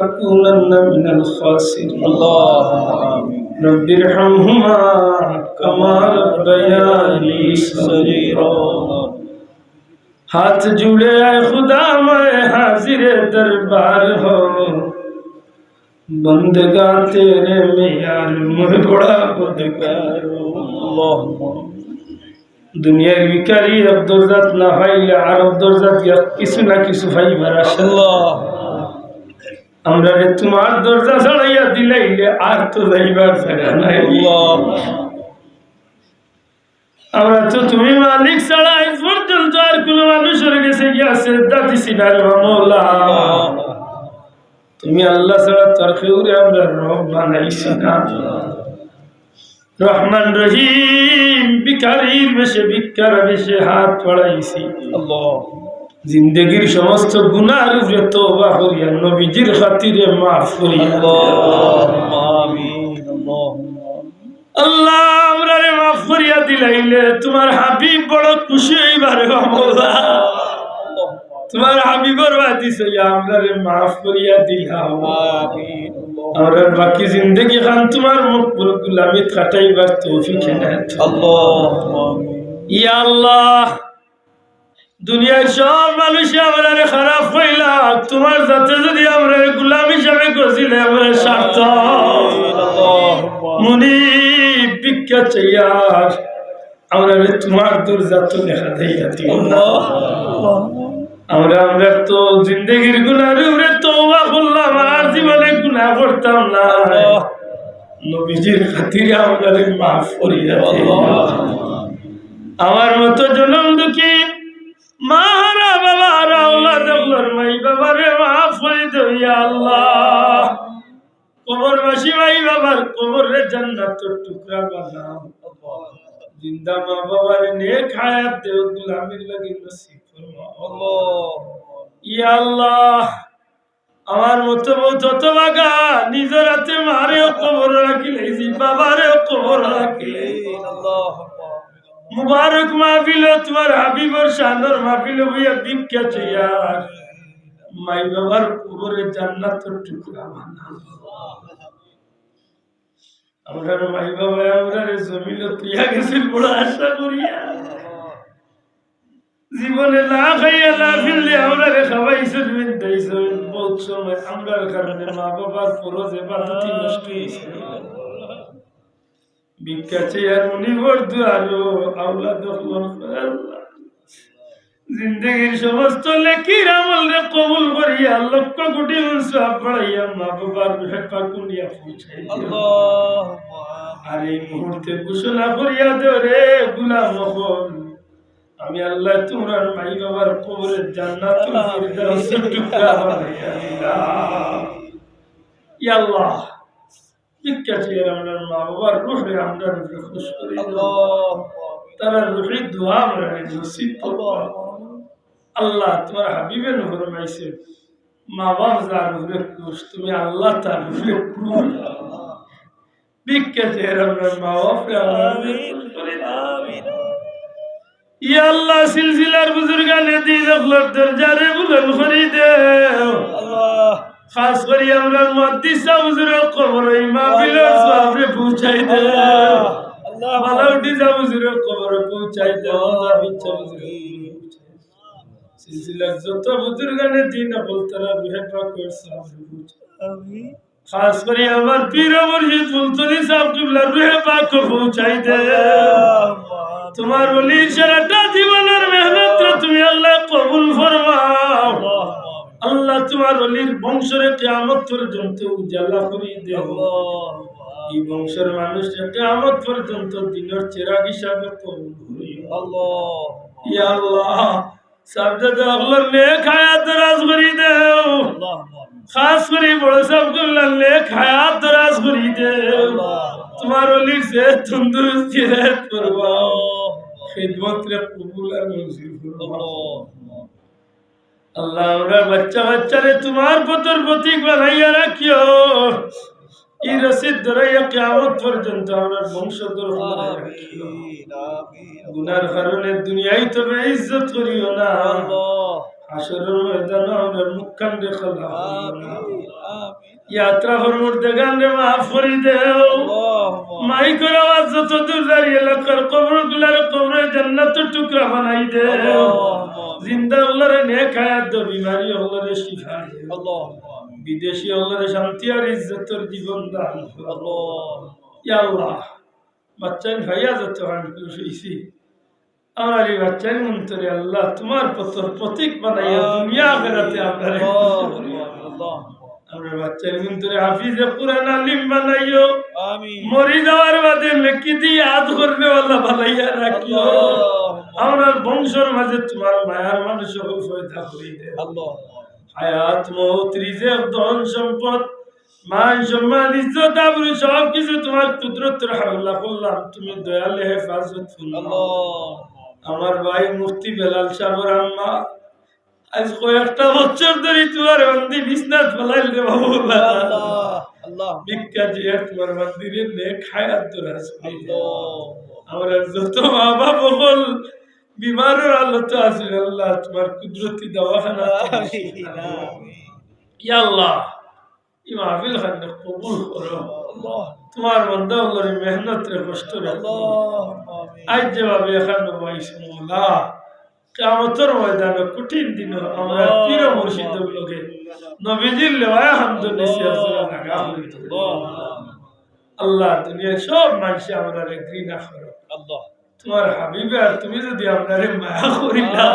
من رب ارحمهما كما ربياني صغيرا. ہاتھ جڑے اے خدا میں حاضر دربار ہو. بندگا تیرے معیار میں بڑا بدکار ہو. دنیا وکاری عبدالزت نہ ہوئی عرب عبدالزت یا کسی نہ کسی بھائی بھرا اللہ আমরা তোমার দরজা ছাড়াইয়া দিলাই আর তো যাইবার জায়গা নাই। আমরা তো তুমি মালিক ছাড়া আজ পর্যন্ত আর কোন মানুষের কাছে গিয়া শ্রদ্ধা দিছি না রে তুমি আল্লাহ ছাড়া তার কেউরে আমরা রব বানাইছি না। রহমান রহিম বিকারির বেশে ভিক্ষার বেশে হাত পড়াইছি আল্লাহ। জিন্দগির সমস্ত গুণার উপরে তোবা করিয়া নবীজির খাতিরে মাফ করিয়া আল্লাহ আমরা মাফ করিয়া দিলাইলে তোমার হাবিব বড় খুশি হইবারে মৌলা তোমার হাবিবর বাদিস আমরা মাফ করিয়া দিলাম। আমরা বাকি জিন্দগি খান তোমার মকবুল গুলামিত কাটাইবার তৌফিক আল্লাহ ইয়া আল্লাহ দুনিয়ার সব মানুষে আমরা খারাপ হইলাম তোমার যাতে যদি আমরা গুলাম হিসাবে গছিলে আমরা স্বার্থ। মুনি বিজ্ঞা চাইয়ার আমরা তোমার দূর যাত্র দেখা দেইয়া আমরা আমরা তো জিন্দগির গুনার উপরে তো করলাম, আর জীবনে গুনাহ করতাম না। নবীজির খাতিরে আমরা মাফ করিয়া আমার মতো জনম দুঃখী আমার মতো যত বাগা, নিজের হাতে মারেও কবর রাখিলে বাবারেও কবর রাখিলে। মুবারক মাহফিল তোমার হাবিবর শানর মাহফিল হইয়া ভিক্ষা চাইয়ার মাই বাবার কবরে জান্নাতের টুকরা আমরা মাই বাবা আমরা জমিন তুইয়া গেছিল বড় আশা করিয়া জীবনে না খাইয়া না ফিরলে আমরা রে বহুত সময় আমরার কারণে মা বাবার ফরজ নষ্ট হয়েছে ভিক্ষা চেয়ার উনি বর্দু আরও আউলাদ জিন্দগির সমস্ত লেখির আমল রে কবুল করিয়া লক্ষ কোটি সব পড়াইয়া মা বাবার হেপা কুনিয়া পৌঁছাই। আর এই মুহূর্তে ঘোষণা করিয়া দেও রে গুলাম হল আমি আল্লাহ তোমার মাই বাবার কবরে ইয়া আল্লাহ ভিক্ষা চেয়ে আমরা মা বাবার রুহে আমরা খুশ করে। তারা রুহে দোয়া আমরা নসিব আল্লাহ তোমার হাবিবে নহর মাইছে মা বাপ যার রুহে খুশ তুমি আল্লাহ তার রুহে খুশ আমরা মা বাপরে। ইয়া আল্লাহ সিলসিলার বুজুর্গানে দিন আখলার দরজারে বুলন করি দেও। খাস করি আমরা মহাদিসা হুজুরের কবর এই মাহফিলের সামনে পৌঁছাই দে মালাউদ্দিসা হুজুরের কবরে পৌঁছাই দে আল্লাহ ইচ্ছা হুজুরের। সিলসিলার যত বুজুর্গানে দিন আপল তারা বিহেপা করছে খাস করি আমার পীর মুর্শিদ ফুলতলি সাহেব কিবলার রুহে পাক পৌঁছাই দে তোমার বলির সারাটা জীবনের মেহনত তুমি আল্লাহ কবুল ফরমাও। আল্লাহ তোমার অলির বংশের কেয়ামত পর্যন্ত উজালা করি দেও। এই বংশের মানুষ কেয়ামত পর্যন্ত দিনের চেরাগ হিসাবে কবুল করিও। ইয়া আল্লাহ সাবজাদা আল্লাহ নেক হায়াত দরাজ করি দেও। খাস করে বড় সাহেব করলাম নেক হায়াত দরাজ করি দেও। তোমার অলির সে তন্দুরস্তি রাত করবাও খিদমত রে কবুল আর নসিব আল্লাহ আমরা বাচ্চা বাচ্চারে তোমার পতর প্রতীক বানাইয়া রাখিও। এই রসিদ ধরাইয়া কেমন পর্যন্ত আমার বংশধর গুনার কারণে দুনিয়ায় তবে ইজ্জত করিও না। আসরের ময়দান আমার মাফ করি দেও। মাইকের যত দূর দাঁড়িয়ে এলাকার কবরগুলার কবরে জান্নাত টুকরা বানাই দে জিন্দা গুলারে নেক আয়াত বিমারি হলারে শিখাই বিদেশি আল্লাহরে শান্তি আর ইজ্জতের জীবন দান আল্লাহ। বাচ্চাই ভাইয়া যত আমি খুশি আমার এই বাচ্চাই মন্ত্রে আল্লাহ তোমার পত্র প্রতীক আপনার আমরা হাফিজে বাদে করবে আল্লাহ রাখিও। বংশের মাঝে তোমার মায়ার মানুষ সকল ফয়দা করি হায়াত মৌত ধন সম্পদ মান সম্মান ইজ্জত কিছু তোমার কুদরত রাহুল্লাহ তুমি দয়ালে হেফাজত আমার ভাই মুফতি বেলাল সাহর আম্মা আজ কয়েকটা বছর ধরে তোমার বন্দি বিশ্বনাথ ফলাইল রে বাবু। ভিক্ষা দিয়ে তোমার মন্দিরে নেক হায়াত তোরা আমার যত মা বাবা বল বিমারের আল্লাহ তো আছেন আল্লাহ তোমার কুদরতি দওয়াখানা ইয়া আল্লাহ এই মাহফিল খান্নে কবুল করো। তোমার বান্দা আল্লাহর মেহনত রে কষ্ট রে আজ যেভাবে এখানে বয়স মোলা কামতর ময়দানে কঠিন দিন আমরা পীর মুর্শিদ লোকে নবীজির লেওয়ায় হামদ আল্লাহ দুনিয়া সব মানুষ আমরা ঘৃণা আল্লাহ। তোমার হাবিবে আর তুমি যদি আপনারে মায়া করি না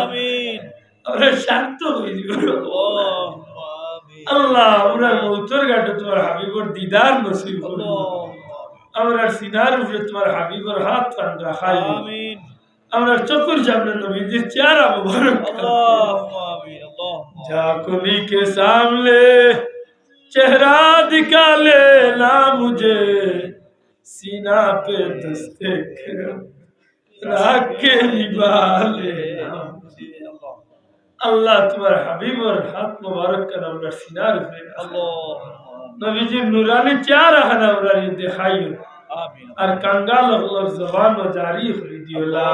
আমরা শান্ত হয়ে যাব। আল্লাহ আমরা মৌতর ঘাটে তোমার হাবিবর দিদার নসিব আমরা সিনার উপরে তোমার হাবিবর হাত টান রাখাই আমরা চকুর সামনে নবীদের চার মুবারক ঝাঁকুনি কে সামলে চেহারা দিকালে না মুঝে সিনা পে দস্তে খেরা আল্লাহ তোমার হাবিবর হাত মোবারক কেন আমরা সিনার উপরে নবীজির নুরানি চেহারা হান আমরা দেখাই আর কাঙ্গাল জবান জারি হয়ে দিও লা